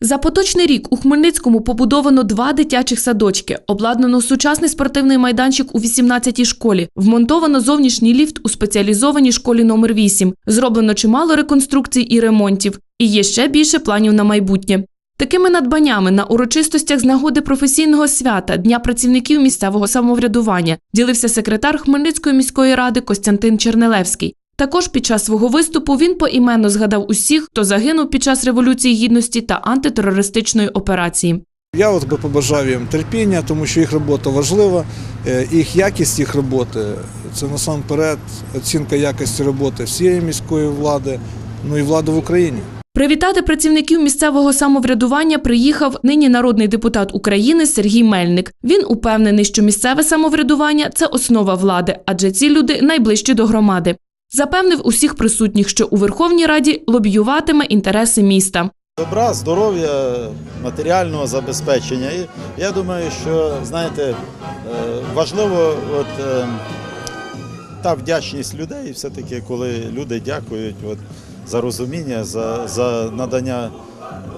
За поточний рік у Хмельницькому побудовано два дитячих садочки, обладнано сучасний спортивний майданчик у 18-й школі, вмонтовано зовнішній ліфт у спеціалізованій школі номер 8, зроблено чимало реконструкцій і ремонтів. І є ще більше планів на майбутнє. Такими надбаннями на урочистостях з нагоди професійного свята Дня працівників місцевого самоврядування ділився секретар Хмельницької міської ради Костянтин Чернелевський. Також під час свого виступу він поіменно згадав усіх, хто загинув під час революції гідності та антитерористичної операції. Я от би побажав їм терпіння, тому що їх робота важлива, е, їх якість їх роботи це насамперед оцінка якості роботи всієї міської влади, ну і влади в Україні. Привітати працівників місцевого самоврядування приїхав нині народний депутат України Сергій Мельник. Він упевнений, що місцеве самоврядування це основа влади, адже ці люди найближчі до громади. Запевнив усіх присутніх, що у Верховній Раді лобіюватиме інтереси міста. Добра, здоров'я, матеріального забезпечення. І я думаю, що знаєте, е, важливо от, е, та вдячність людей, все-таки, коли люди дякують от, за розуміння, за, за надання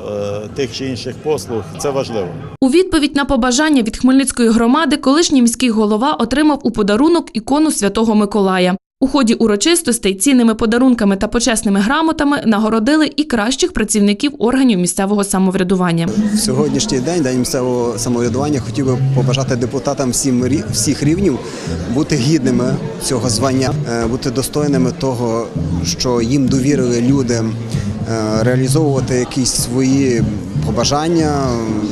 е, тих чи інших послуг, це важливо. У відповідь на побажання від Хмельницької громади колишній міський голова отримав у подарунок ікону Святого Миколая. У ході урочистостей цінними подарунками та почесними грамотами нагородили і кращих працівників органів місцевого самоврядування. В сьогоднішній день, день місцевого самоврядування, хотів би побажати депутатам всім всіх рівнів бути гідними цього звання, е, бути достойними того, що їм довірили люди, е, реалізовувати якісь свої побажання,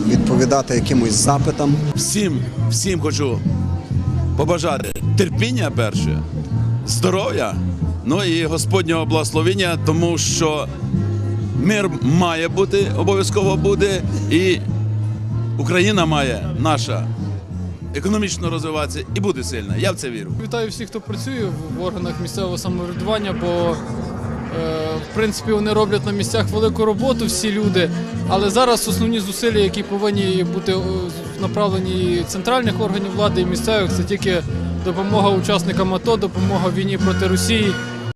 відповідати якимось запитам. всім, всім хочу побажати терпіння перше, здоров'я, ну і Господнього благословення, тому що мир має бути, обов'язково буде, і Україна має наша економічно розвиватися і буде сильна. Я в це вірю. Вітаю всіх, хто працює в- органах місцевого самоврядування, бо е, в принципі вони роблять на місцях велику роботу, всі люди. Але зараз основні зусилля, які повинні бути направлені центральних органів влади і місцевих, це тільки допомога учасникам АТО, допомога війні проти Росії.